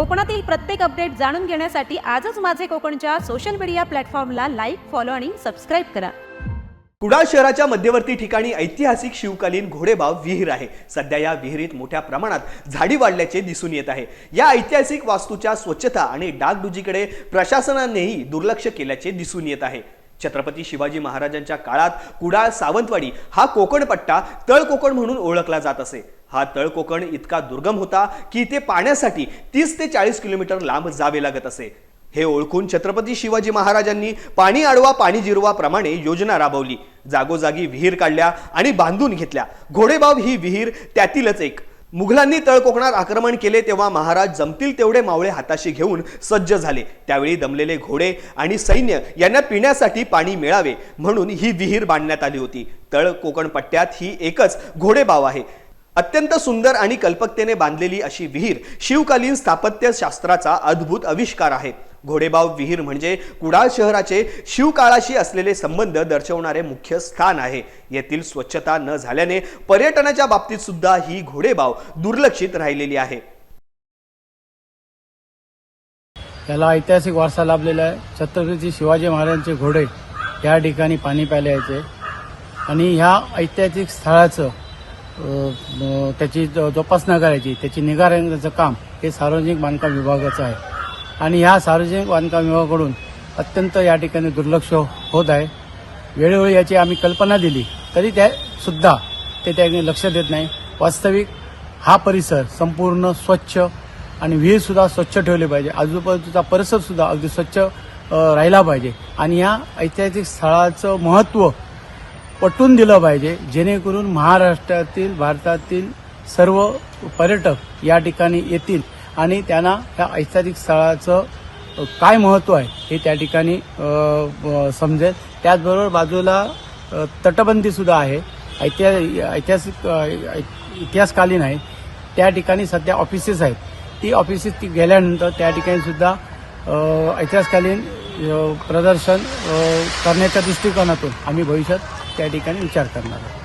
कोकणातील प्रत्येक अपडेट जाणून घेण्यासाठी आजच माझे कोकणच्या सोशल मीडिया प्लॅटफॉर्मला लाईक फॉलो आणि सबस्क्राईब करा. कुडाळ शहराच्या मध्यवर्ती ठिकाणी ऐतिहासिक शिवकालीन घोडेबाव विहीर आहे. सध्या या विहिरीत मोठ्या प्रमाणात झाडी वाढल्याचे दिसून येत आहे. या ऐतिहासिक वास्तूच्या स्वच्छता आणि डागडुजीकडे प्रशासनानेही दुर्लक्ष केल्याचे दिसून येत आहे. छत्रपती शिवाजी महाराजांच्या काळात कुडाळ सावंतवाडी हा कोकण पट्टा तळ कोकण म्हणून ओळखला जात असे. हा तळकोकण इतका दुर्गम होता की इथे पाण्यासाठी तीस ते चाळीस किलोमीटर लांब जावे लागत असे. हे ओळखून छत्रपती शिवाजी महाराजांनी पाणी आडवा पाणी जिरवा प्रमाणे योजना राबवली. जागोजागी विहीर काढल्या आणि बांधून घेतल्या. घोडेबाव ही विहीर त्यातीलच एक. मुघलांनी तळकोकणात आक्रमण केले तेव्हा महाराज जमतील तेवढे मावळे हाताशी घेऊन सज्ज झाले. त्यावेळी दमलेले घोडे आणि सैन्य यांना पिण्यासाठी पाणी मिळावे म्हणून ही विहीर बांधण्यात आली होती. तळ कोकण पट्ट्यात ही एकच घोडेबाव आहे. अत्यंत सुंदर आणि कल्पकतेने बांधलेली अशी विहीर शिवकालीन स्थापत्यशास्त्राचा अद्भुत आविष्कार आहे. घोडेबाव विहीर म्हणजे कुडाळ शहराचे शिवकाळाशी असलेले संबंध दर्शवणारे मुख्य स्थान आहे. येथील स्वच्छता न झाल्याने पर्यटनाच्या बाबतीत सुद्धा ही घोडेबाव दुर्लक्षित राहिलेली आहे. त्याला ऐतिहासिक वारसा लाभलेला आहे. छत्रपती शिवाजी महाराजांचे घोडे या ठिकाणी पाणी प्यायला यायचे. आणि ह्या ऐतिहासिक स्थळाचं त्याची जो- जोपासना करायची. त्याची निगा राखण्याचं काम हे सार्वजनिक बांधकाम विभागाचं आहे. आणि ह्या सार्वजनिक बांधकाम विभागाकडून अत्यंत या ठिकाणी दुर्लक्ष होत आहे. वेळोवेळी याची आम्ही कल्पना दिली. तरी त्या सुद्धा ते त्याने लक्ष देत नाही. वास्तविक हा परिसर संपूर्ण स्वच्छ आणि विहीर सुद्धा स्वच्छ ठेवली पाहिजे. आजूबाजूचा परिसर सुद्धा अगदी स्वच्छ राहिला पाहिजे. आणि या ऐतिहासिक स्थळाचं महत्त्व पटवून दिलं पाहिजे जेणेकरून महाराष्ट्रातील भारतातील सर्व पर्यटक या ठिकाणी येतील आणि त्यांना या ऐतिहासिक स्थळाचं काय महत्त्व आहे हे त्या ठिकाणी समजेल. त्याचबरोबर बाजूला तटबंदीसुद्धा तटबंदी सुद्धा आहे. ऐतिहा ऐतिहासिक इतिहासकालीन आहे. त्या ठिकाणी सध्या ऑफिसेस आहेत. ती ऑफिसेस ती गेल्यानंतर त्या ठिकाणी सुद्धा ऐतिहासकालीन प्रदर्शन करण्याच्या दृष्टिकोनातून आम्ही भविष्यात त्या ठिकाणी विचार करणार आहोत.